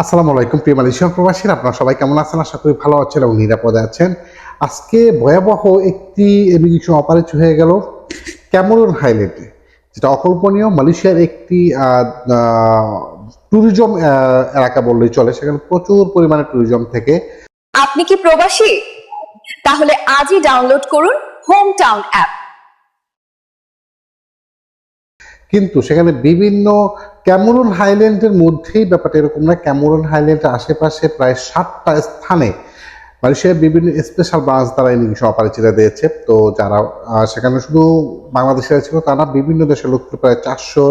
আসসালামু আলাইকুম প্রিয় মালয়েশিয়া প্রবাসীরা। আপনারা সবাই কেমন আছেন? আশা করি ভালো আছেন এবং নিরাপদে আছেন। আজকে ভয়াবহ একটি ইমিগ্রেশন অপারেশন হয়ে গেল ক্যামরুন হাইল্যান্ডে যেটা অকল্পনীয়। মালয়েশিয়ার একটি ট্যুরিজম এলাকা বললেই চলে। সেখানে প্রচুর পরিমাণে ট্যুরিজম থেকে। আপনি কি প্রবাসী? তাহলে আজই ডাউনলোড করুন হোম টাউন অ্যাপ কিন্তু সেখানে বিভিন্ন ক্যামরুন হাইল্যান্ডের মধ্যেই ব্যাপারটা এরকম না। ক্যামরুন হাইল্যান্ডের আশেপাশে প্রায় ষাটটা স্থানে মালয়েশিয়ার বিভিন্ন স্পেশাল ব্রাঞ্চ তারা ইমিগ্রেশন অপারেটররা দিয়েছে। তো যারা সেখানে শুধু বাংলাদেশের ছিল, তারা বিভিন্ন দেশের লোককে প্রায় চারশো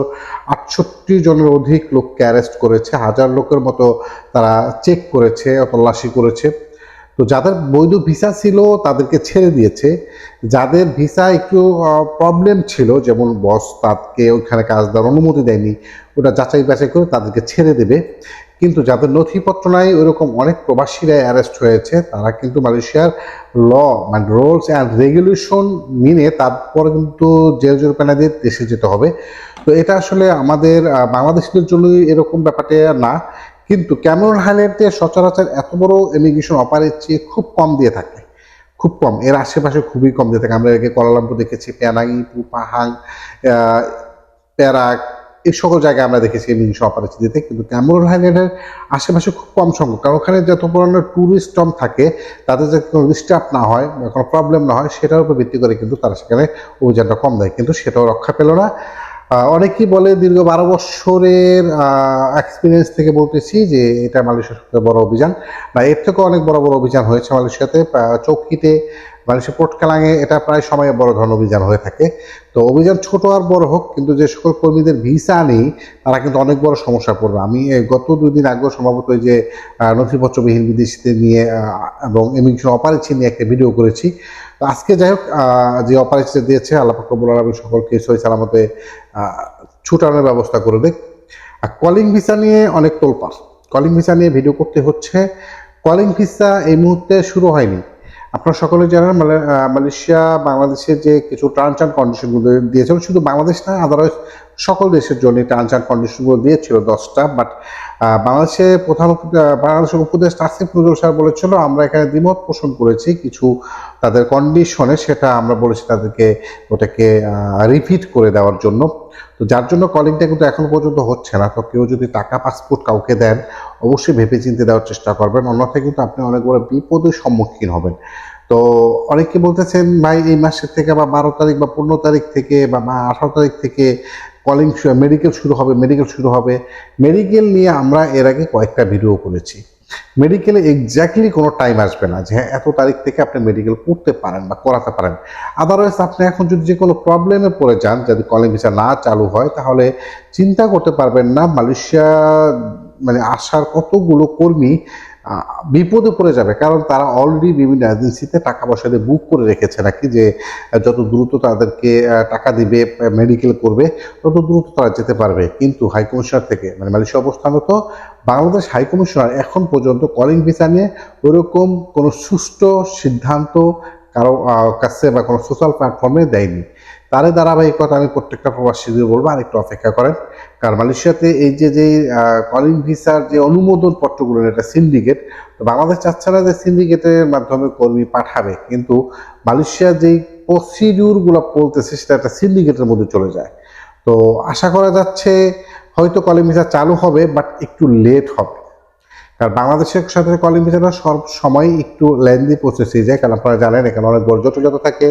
আটষট্টি জনের অধিক লোককে অ্যারেস্ট করেছে। হাজার লোকের মতো তারা চেক করেছে, তল্লাশি করেছে। তো যাদের বৈধ ভিসা ছিল, তাদেরকে ছেড়ে দিয়েছে। যাদের ভিসা একটু প্রবলেম ছিল, যেমন বস তাদেরকে ওইখানে কাজ দেওয়ার অনুমতি দেয়নি, ওটা যাচাই বাছাই করে তাদেরকে ছেড়ে দেবে। কিন্তু যাদের নথিপত্র নাই, ওইরকম অনেক প্রবাসীরা অ্যারেস্ট হয়েছে। তারা কিন্তু মালয়েশিয়ার ল মানে রুলস অ্যান্ড রেগুলেশন মেনে তারপরে কিন্তু জেল জরিমানা দিয়ে দেশে যেতে হবে। তো এটা আসলে আমাদের বাংলাদেশিদের জন্যই এরকম ব্যাপারটা না। কিন্তু ক্যামেরন হাইল্যান্ডে সচরাচর এত বড় ইমিগ্রেশন অপারের চেয়ে খুব কম দিয়ে থাকে। খুব কম। এর আশেপাশে খুবই কম দিয়ে থাকে। আমরা একে কলালামপুর দেখেছি প্যানাঙ্গি পাহাং প্যারাক, এই সকল জায়গায় আমরা দেখেছি ইমিগ্রেশন অপারেট দিতে। কিন্তু ক্যামেরন হাইল্যান্ডের আশেপাশে খুব কম সংখ্যক। কারণ ওখানে যত পরিমাণে ট্যুরিস্ট টম থাকে, তাদের যাতে কোনো ডিস্টার্ব না হয় বা কোনো প্রবলেম না হয়, সেটার উপর ভিত্তি করে কিন্তু তারা সেখানে অভিযানটা কম দেয়। কিন্তু সেটাও রক্ষা পেল না। অনেকেই বলে দীর্ঘ বারো বছরের এক্সপিরিয়েন্স থেকে বলতেছি যে এটা মালয়েশিয়ার সবথেকে বড় অভিযান। বা এর থেকেও অনেক বড় বড় অভিযান হয়েছে মালয়েশিয়াতে। চৌকিতে মালয়েশিয়া পোর্ট কালাঙে এটা প্রায় সময়ে বড় ধরনের অভিযান হয়ে থাকে। তো অভিযান ছোট আর বড় হোক, কিন্তু যে সকল কর্মীদের ভিসা নেই, তারা কিন্তু অনেক বড় সমস্যা পড়বে। আমি গত দুই দিন আগেও সম্ভবত যে নথিপত্রবিহীন বিদেশিদের নিয়ে এবং ইমিগ্রেশন অপারেশন নিয়ে একটা ভিডিও করেছি। আজকে যাই হোক যে অপারেশন দিয়েছে, আল্লাহ কবুল আলমী সকলকে সহি সালামতে ছুটানোর ব্যবস্থা করে আর কলিং ভিসা নিয়ে অনেক তোলপার কলিং ভিসা নিয়ে ভিডিও করতে হচ্ছে। কলিং ভিসা এই মুহূর্তে শুরু হয়নি। আপনারা সকলে জানেন মালয়েশিয়া, বাংলাদেশের যে কিছু টার্মস অ্যান্ড কন্ডিশনগুলো দিয়েছিল, শুধু বাংলাদেশ না আদারওয়াইজ সকল দেশের জন্য টার্মস অ্যান্ড কন্ডিশনগুলো দিয়েছিল দশটা বাট বাংলাদেশে প্রধান বাংলাদেশের উপদেষ্টা আসিফ নজরুল স্যার বলেছিল, আমরা এখানে দ্বিমত পোষণ করেছি কিছু তাদের কন্ডিশনে সেটা আমরা বলেছি তাদেরকে ওটাকে রিপিট করে দেওয়ার জন্য। তো যার জন্য কলিংটা কিন্তু এখন পর্যন্ত হচ্ছে না। তো কেউ যদি টাকা পাসপোর্ট কাউকে দেন, অবশ্যই ভেবে চিন্তে দেওয়ার চেষ্টা করবেন। অন্যথায় কিন্তু আপনি অনেক বড় বিপদের সম্মুখীন হবেন। তো অনেকে বলতেছেন, ভাই, এই মাসের থেকে বা বারো তারিখ বা পনেরো তারিখ থেকে বা আঠারো তারিখ থেকে কলিং মেডিকেল শুরু হবে মেডিকেল শুরু হবে। মেডিকেল নিয়ে আমরা এর আগে কয়েকটা ভিডিও করেছি। মেডিকেলে এক্স্যাক্টলি কোনো টাইম আসবে না যে হ্যাঁ এত তারিখ থেকে আপনি মেডিকেল করতে পারেন বা করাতে পারেন। আদারওয়াইজ আপনি এখন যদি যে কোনো প্রবলেমে পড়ে যান, যদি কলিং ভিসা না চালু হয়, তাহলে চিন্তা করতে পারবেন না, মালয়েশিয়া মানে আসার কতগুলো কর্মী বিপদে পড়ে যাবে। কারণ তারা অলরেডি বিভিন্ন এজেন্সিতে টাকা পয়সা দিয়ে বুক করে রেখেছে নাকি যে, যত দ্রুত তাদেরকে টাকা দিবে মেডিকেল করবে, তত দ্রুত তারা যেতে পারবে। কিন্তু হাইকমিশনার থেকে মানে মালয়েশিয়া অবস্থানত বাংলাদেশ হাইকমিশনার এখন পর্যন্ত কলিং ভিসা নিয়ে ওরকম কোনো সুষ্ঠু সিদ্ধান্ত কারও কাছে বা কোনো সোশ্যাল প্ল্যাটফর্মে দেয়নি। তারই ধারাবাহিকতা আমি প্রত্যেকটা প্রবাসীদের বলব আর একটু অপেক্ষা করেন। কারণ মালয়েশিয়াতে এই যে যে কলিং ভিসার যে অনুমোদন পত্রগুলো এটা সিন্ডিকেট তো বাংলাদেশ চাচ্ছে না যে সিন্ডিকেটের মাধ্যমে কর্মী পাঠাবে, কিন্তু মালয়েশিয়া যেই প্রসিডিউরগুলো বলতেছে, সেটা একটা সিন্ডিকেটের মধ্যে চলে যায়। তো আশা করা যাচ্ছে, হয়তো কলিং ভিসা চালু হবে বাট একটু লেট হবে। কারণ বাংলাদেশের সাথে কলিং ভিসাটা সব সময় একটু লেন্দি প্রসেসে যায়। কারণ আপনারা জানেন, এখানে অনেক বড় জটিলতা থাকে,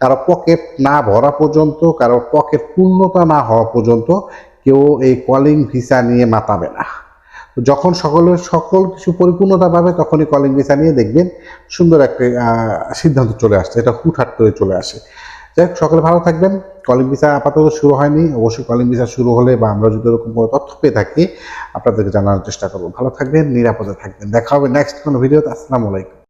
কারও পকেট না ভরা পর্যন্ত, কারও পকেট পূর্ণতা না হওয়া পর্যন্ত কেউ এই কলিং ভিসা নিয়ে মাতাবে না। যখন সকলের, সকল কিছু পরিপূর্ণতা পাবে, তখনই কলিং ভিসা নিয়ে দেখবেন সুন্দর একটা সিদ্ধান্ত চলে আসছে। এটা হুটহাট করে চলে আসে। যাই সকলে ভালো থাকবেন। কলিং ভিসা আপাতত শুরু হয়নি। অবশ্যই কলিং ভিসা শুরু হলে বা আমরা যদি এরকম কোনো তথ্য পেয়ে থাকি, আপনাদেরকে জানানোর চেষ্টা করব। ভালো থাকবেন, নিরাপদে থাকবেন। দেখা হবে নেক্সট কোনো ভিডিওতে আসসালামু আলাইকুম।